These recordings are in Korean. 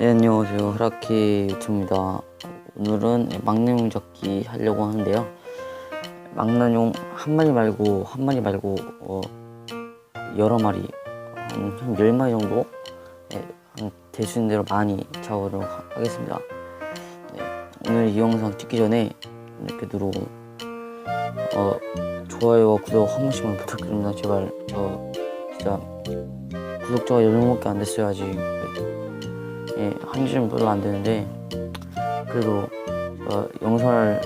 네, 안녕하세요. 흐라키 유튜브입니다. 오늘은 막내용 잡기 하려고 하는데요. 막내용 한 마리 말고, 한 마리 말고, 어, 여러 마리, 한, 한 10마리 정도? 네, 한 되시는 대로 많이 하- 하겠습니다. 네, 오늘 이 영상 찍기 전에 이렇게 누르고, 어, 좋아요와 구독 한 번씩만 부탁드립니다. 제발, 저, 진짜, 구독자가 10명밖에 안 됐어요, 아직. 예, 한 주는 별로 안 되는데 그래도 어, 영상을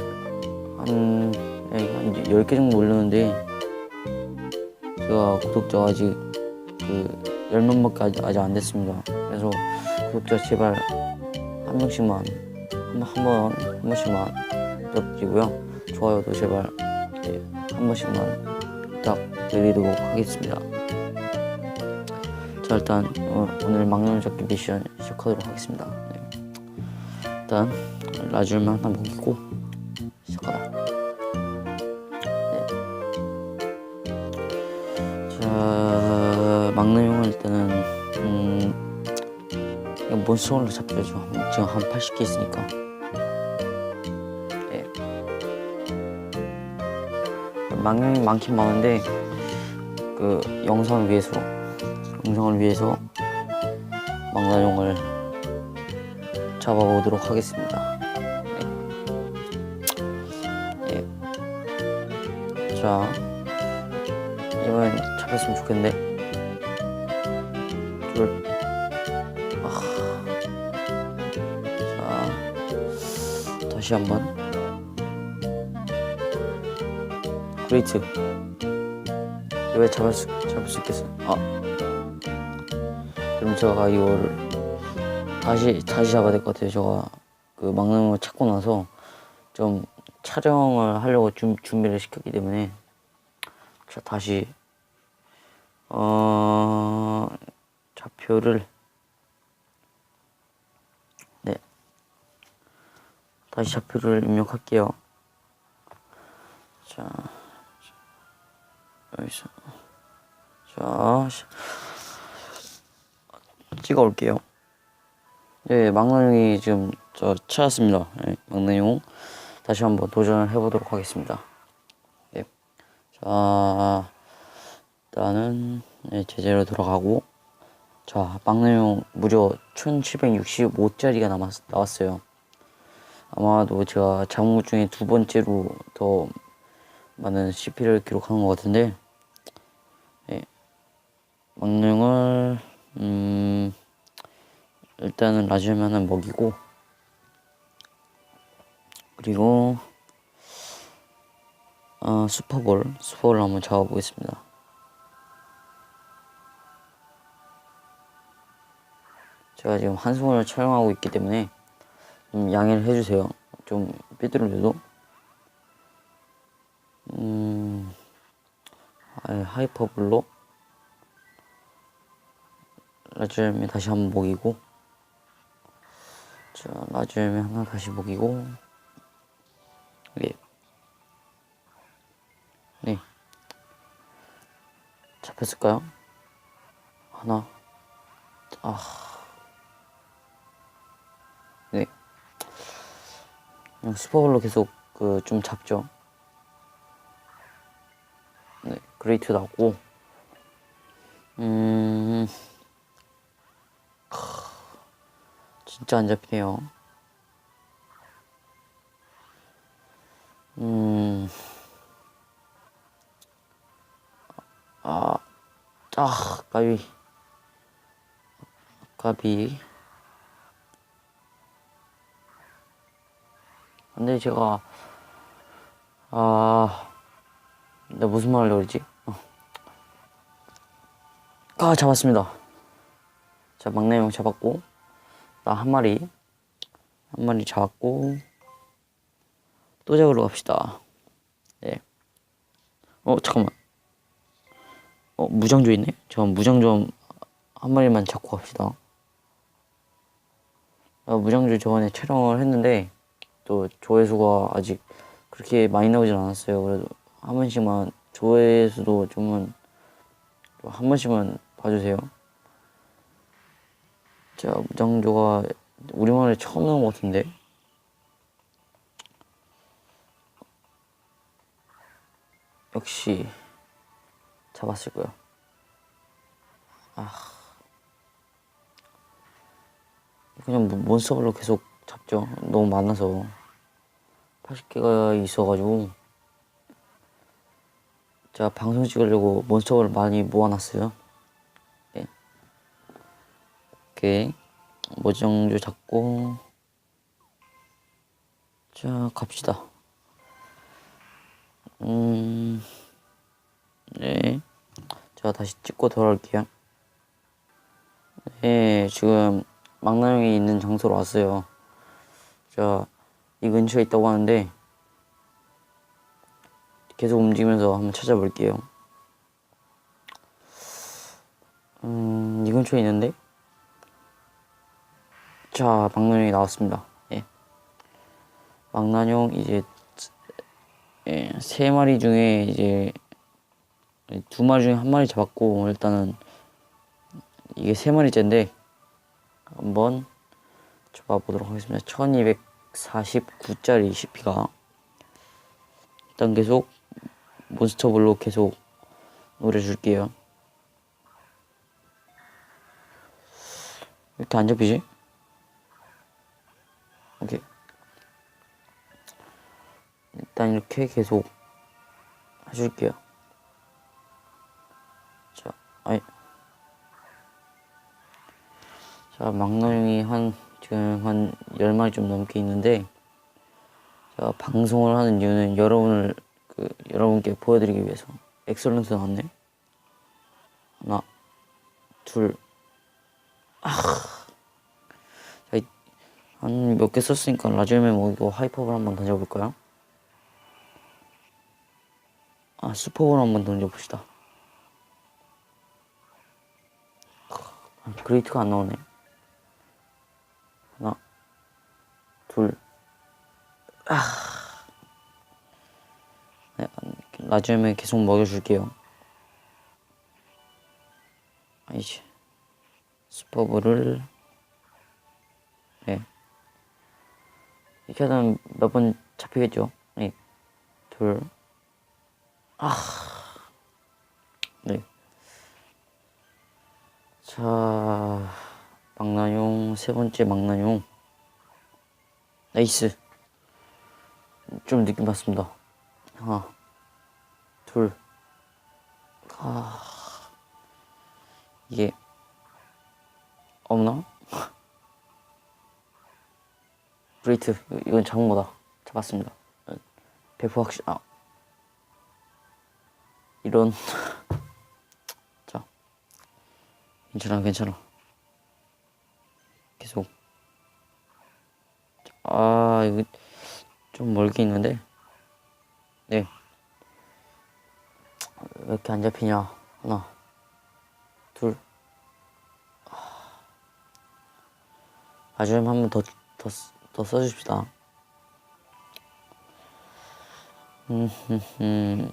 한, 예, 한 10개 정도 올렸는데 제가 구독자가 아직 그 10명밖에 아직, 아직 안 됐습니다. 그래서 구독자 제발 한 명씩만 한, 번, 한 번씩만 부탁드리고요. 좋아요도 제발 예, 한 번씩만 부탁드리도록 하겠습니다. 자 일단 어, 오늘 막내 잡기 미션 시작하도록 하겠습니다. 네. 일단 라줄만 하나 먹이고 시작하다. 네. 자 막내용은 일단은 음 이거 몬스터로 잡혀야죠. 지금 한 80개 있으니까. 네. 막내용이 많긴 많은데 그 영상을 위해서 영상을 위해서 망나뇽을 잡아보도록 하겠습니다. 네. 예. 자, 이번엔 잡혔으면 좋겠는데. 둘. 아. 자, 다시 한번. 그레이트. 왜 잡을 수, 잡을 수 있겠어? 아. 그럼 제가 이거를 다시 다시 잡아야 될 것 같아요. 제가 그걸 찾고 나서 좀 촬영을 하려고 준, 준비를 시켰기 때문에 자 다시 어 좌표를 네 다시 좌표를 입력할게요. 자 여기서 자. 찍어 올게요. 네, 막내용이 지금 저 찾았습니다. 네, 막내용 다시 한번 도전을 해보도록 하겠습니다. 네. 자, 일단은 네, 제재로 들어가고 자, 막내용 무려 1765짜리가 남았, 나왔어요. 아마도 제가 것 중에 두 번째로 더 많은 CP를 기록한 것 같은데 네. 막내용을 음, 일단은 라지면은 먹이고, 그리고, 어, 슈퍼볼, 슈퍼볼을 한번 잡아보겠습니다. 제가 지금 한숨을 촬영하고 있기 때문에 좀 양해를 해주세요. 좀 삐뚤어져도. 음, 하이퍼블로 라즈엠이 다시 한번 먹이고 자 라즈엠이 하나 다시 먹이고 예. 네 잡혔을까요? 하나 아 네. 슈퍼볼로 계속 그 좀 잡죠. 네, 그레이트 나왔고, 음, 진짜 안 잡히네요. 음, 아, 아, 까비, 까비. 근데 제가, 아, 내가 무슨 말 하려고 그러지? 어. 아, 잡았습니다. 자, 막내용 잡았고, 나 한 마리, 한 마리 잡았고, 또 잡으러 갑시다. 네. 어, 잠깐만. 어, 무장조 있네? 저 무장조 한 마리만 잡고 갑시다. 나 무장조 저번에 촬영을 했는데, 또 조회수가 아직 그렇게 많이 나오진 않았어요. 그래도 한 번씩만 조회수도 좀은 한 번씩만 봐주세요. 자, 무장조가 우리말에 처음 나온 것 같은데. 역시 잡았을 거야. 아, 그냥 뭐- 몬스터별로 계속 잡죠. 너무 많아서 80개가 있어가지고 제가 방송 찍으려고 몬스터를 많이 모아놨어요. 오케이. 모정조 잡고 자 갑시다. 음, 네. 제가 다시 찍고 돌아올게요. 네, 지금 망나뇽이 있는 장소로 왔어요. 자, 이 근처에 있다고 하는데 계속 움직이면서 한번 찾아볼게요. 음, 이 근처에 있는데? 자, 망나뇽이 나왔습니다. 예. 망나뇽 이제 예, 세 마리 중에 이제 두 마리 중에 한 마리 잡았고 일단은 이게 세 마리째인데 한번 잡아보도록 하겠습니다. 1249짜리 CP가 일단 계속 몬스터볼로 계속 노려줄게요. 이렇게 안 잡히지? 오케이. 일단 이렇게 계속 해줄게요. 자, 아이. 자, 막나뇽이 한, 지금 한 10마리 좀 넘게 있는데, 제가 방송을 하는 이유는 여러분을, 그, 여러분께 보여드리기 위해서. 엑설런트 나왔네. 하나, 둘, 아. 자, 한몇 개 썼으니까 라지오메 모이고 하이퍼볼 한번 던져볼까요? 아, 슈퍼볼 한번 던져봅시다. 아, 그레이트가 안 나오네. 하나, 둘, 아. 네, 라지오메 계속 먹여줄게요. 아이지. 슈퍼볼을, 이렇게 하면 몇 번 잡히겠죠? 네. 둘, 네. 자, 망나뇽 세 번째 망나뇽 나이스. 좀 느낌 봤습니다. 하나, 둘, 아, 이게 없나? 브레이트 이건 작은 거다. 잡았습니다. 배포 확실 아. 이런. 자. 괜찮아 괜찮아. 계속. 아 이거 좀 멀게 있는데? 네. 왜 이렇게 안 잡히냐? 하나. 둘. 아줌 한번 더더 더 써줍시다 음, 음, 음.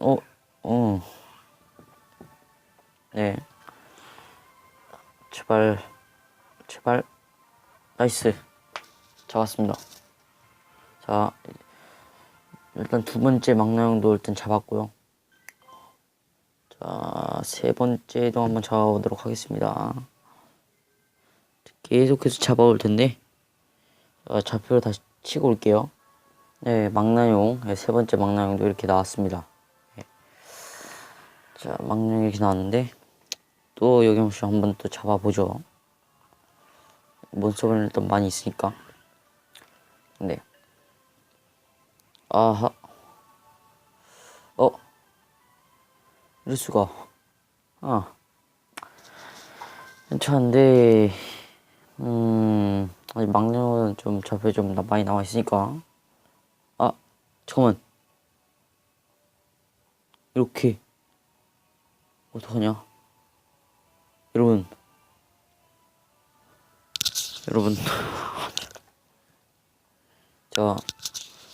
어, 어. 네. 제발, 제발. 나이스. 잡았습니다. 자, 일단 두 번째 망나뇽도 일단 잡았고요. 자, 세 번째도 한번 잡아보도록 하겠습니다. 계속해서 잡아올 텐데, 자, 좌표를 다시 치고 올게요. 네, 망나뇽. 네, 세 번째 망나뇽도 이렇게 나왔습니다. 자, 망령 이렇게 나왔는데 또 혹시 한번 또 잡아보죠. 몬스터는 일단 많이 있으니까. 네. 아하. 어. 이럴 수가. 아. 괜찮은데, 음, 아직 망령은 좀 잡혀 좀 나- 많이 나와 있으니까. 아, 잠깐만. 이렇게. 어떡하냐? 여러분, 여러분, 제가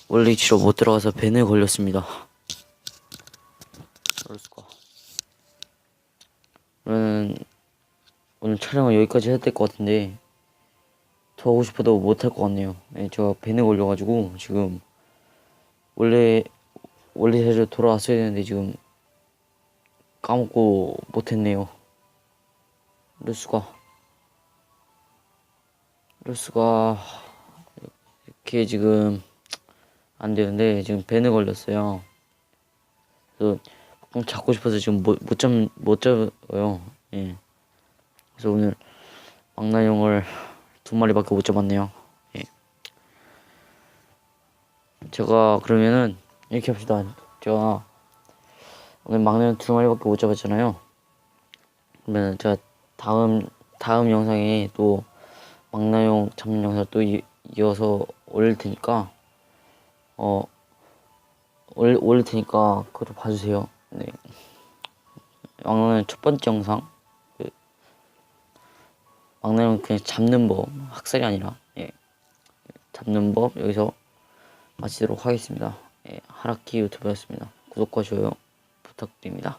원래 위치로 못 들어가서 벤에 걸렸습니다. 그럴 수가. 저는 오늘 촬영은 여기까지 해야 될 것 같은데 더 하고 싶어도 못할 것 같네요. 네, 제가 벤에 걸려가지고 지금 원래 원래 자리로 돌아왔어야 되는데 지금 까먹고 못했네요. 이럴 수가 이렇게 지금 안 되는데 지금 벤에 걸렸어요. 그래서 꼭 잡고 싶어서 지금 못못잡못 잡아요. 예. 그래서 오늘 망나뇽을 두 마리밖에 못 잡았네요. 예. 제가 그러면은 이렇게 합시다. 제가 오늘 막내는 두 마리밖에 못 잡았잖아요. 그러면 제가 다음 다음 영상에 또 막나용 잡는 영상 또 이, 이어서 올릴 테니까 어 올, 올릴 테니까 그걸 봐주세요. 네. 막나는 첫 번째 영상 그 막나용 그냥 잡는 법 학살이 아니라 예. 잡는 법 여기서 마치도록 하겠습니다. 예, 하라키 유튜브였습니다. 구독과 좋아요 부탁드립니다.